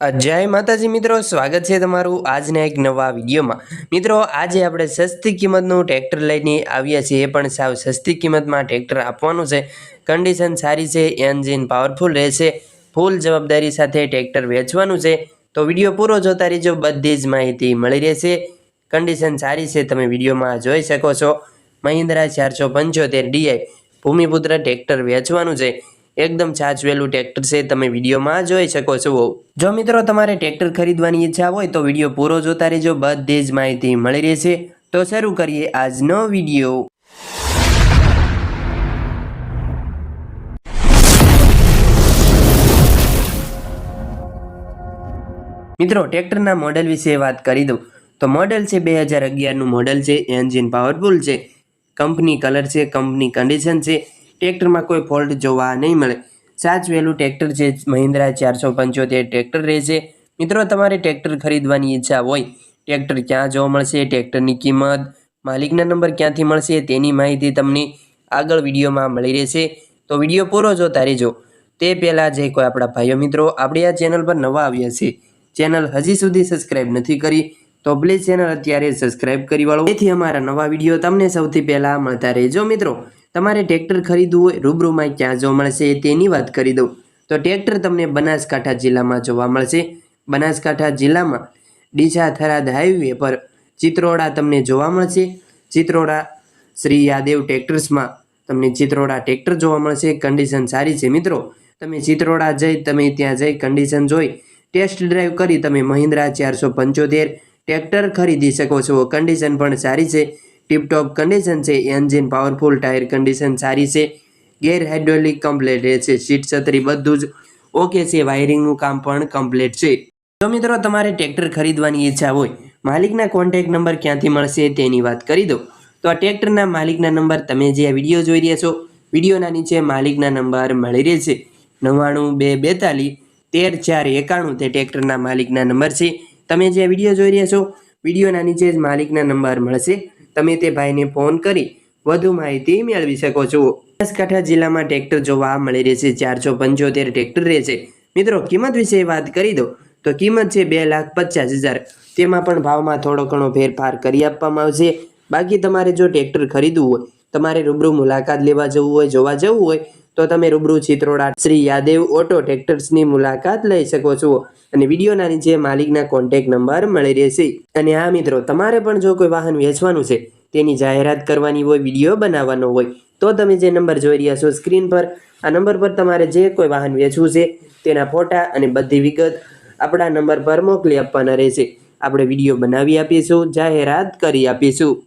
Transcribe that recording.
જય માતાજી મિત્રો, સ્વાગત છે તમારું આજના એક નવા વિડીયોમાં. મિત્રો, આજે આપણે સસ્તી કિંમતનું ટ્રેક્ટર લઈને આવ્યા છીએ, એ પણ સાવ સસ્તી કિંમતમાં ટ્રેક્ટર આપવાનું છે. કન્ડિશન સારી છે એન્જિન પાવરફુલ રહેશે ફૂલ જવાબદારી સાથે ટ્રેક્ટર વેચવાનું છે. તો વીડિયો પૂરો જોતા રહેજો, બધી જ માહિતી મળી રહેશે. કન્ડિશન સારી છે, તમે વિડીયોમાં જોઈ શકો છો. મહિન્દ્રા ચારસો પંચોતેર ડીઆઈ, ભૂમિપુત્ર ટ્રેક્ટર વેચવાનું છે. એકદમ છાચવેલું ટ્રેક્ટર છે, તમે વિડીયોમાં જોઈ શકો છો. જો મિત્રો તમારે ટ્રેક્ટર ખરીદવાની ઈચ્છા હોય તો વીડિયો પૂરો જોતા રહેજો, બધી જ માહિતી મળી રહેશે. તો શરૂ કરીએ આજનો વીડિયો. મિત્રો ટ્રેક્ટરના મોડેલ વિશે વાત કરી દઉં. તો મોડેલ છે બે હજાર અગિયારનું મોડેલ છે એન્જિન પાવરફુલ છે કંપની કલર છે કંપની કન્ડિશન છે. ટ્રેક્ટરમાં કોઈ ફોલ્ટ જોવા નહીં મળે. સાચવેલું ટ્રેક્ટર છે મહિન્દ્રા ચારસો પંચોતેર ટ્રેક્ટર રહેશે. મિત્રો, તમારે ટ્રેક્ટર ખરીદવાની ઈચ્છા હોય, ટ્રેક્ટર ક્યાં જોવા મળશે, ટ્રેક્ટરની કિંમત, માલિકના નંબર ક્યાંથી મળશે, તેની માહિતી તમને આગળ વિડીયોમાં મળી રહેશે. તો વીડિયો પૂરો જોતા રહેજો. તે પહેલાં જે કોઈ આપણા ભાઈઓ મિત્રો આપણે આ ચેનલ પર નવા આવ્યા છે, ચેનલ હજી સુધી સબસ્ક્રાઇબ નથી કરી, તો પ્લીઝ ચેનલ અત્યારે સબસ્ક્રાઇબ કરી વાળો. એથી અમારા નવા વીડિયો તમને સૌથી પહેલાં મળતા રહેજો મિત્રો. તમારે ટ્રેક્ટર ખરીદવું હોય રૂબરૂમાં ક્યાં જોવા મળશે તેની વાત કરી દઉં. તો ટ્રેક્ટર તમને બનાસકાંઠા જિલ્લામાં જોવા મળશે. બનાસકાંઠા જિલ્લામાં ડીસા થરાદ હાઈવે પર ચિત્રોડા તમને જોવા મળશે. ચિત્રોડા શ્રી યાદેવ ટ્રેક્ટર્સમાં તમને ચિત્રોડા ટ્રેક્ટર જોવા મળશે. કન્ડિશન સારી છે મિત્રો. તમે ચિત્રોડા જઈ, તમે ત્યાં જઈ કન્ડિશન જોઈ, ટેસ્ટ ડ્રાઈવ કરી તમે મહિન્દ્રા ચારસો પંચોતેર ટ્રેક્ટર ખરીદી શકો છો. કન્ડિશન પણ સારી છે. ટીપટોપ કન્ડિશન છે એન્જિન પાવરફુલ ટાયર કન્ડિશન સારી છે ગેર હાઇડ્રોલિક કમ્પ્લેટ છે સીટ છત્રી બધું જ ઓકે છે વાયરિંગનું કામ પણ કમ્પ્લીટ છે. તો મિત્રો, તમારે ટ્રેક્ટર ખરીદવાની ઈચ્છા હોય, માલિકના કોન્ટેક નંબર ક્યાંથી મળશે તેની વાત કરી દો તો આ ટ્રેક્ટરના માલિકના નંબર તમે જે આ વીડિયો જોઈ રહ્યા છો વિડીયોના નીચે માલિકના નંબર મળી રહેશે નવ્વાણું બે બેતાલીસ, તેર ચાર એકાણું તે ટ્રેક્ટરના માલિકના નંબર છે. તમે જે આ વીડિયો જોઈ રહ્યા છો વિડીયોના નીચે જ માલિકના નંબર મળશે. તમે તે ભાઈને ફોન કરી વધુ માહિતી મેળવી શકો છો. બનાસકાંઠા જિલ્લામાં ટ્રેક્ટર જોવા મળી રહેશે ચારસો પંચોતેર ટ્રેક્ટર રહેશે મિત્રો, કિંમત વિશે વાત કરી દો. તો કિંમત છે બે લાખ પચાસ હજાર. તેમાં પણ ભાવમાં થોડો ઘણો ફેરફાર કરી આપવામાં આવશે. બાકી તમારે જો ટ્રેક્ટર ખરીદવું હોય, તમારે રૂબરૂ મુલાકાત લેવા જવું હોય, જોવા જવું હોય તો તમે રૂબરૂ ચિત્રોડા શ્રી યાદેવ ઓટો ટ્રેક્ટર્સની મુલાકાત લઈ શકો છો. અને વિડીયોના નીચે માલિકના કોન્ટેક નંબર મળી રહેશે. અને આ મિત્રો, તમારે પણ જો કોઈ વાહન વેચવાનું છે, તેની જાહેરાત કરવાની હોય, વીડિયો બનાવવાનો હોય, તો તમે જે નંબર જોઈ રહ્યા છો સ્ક્રીન પર, આ નંબર પર તમારે જે કોઈ વાહન વેચવું છે, તેના ફોટા અને બધી વિગત આપણા નંબર પર મોકલી આપવાના રહેશે. આપણે વીડિયો બનાવી આપીશું, જાહેરાત કરી આપીશું.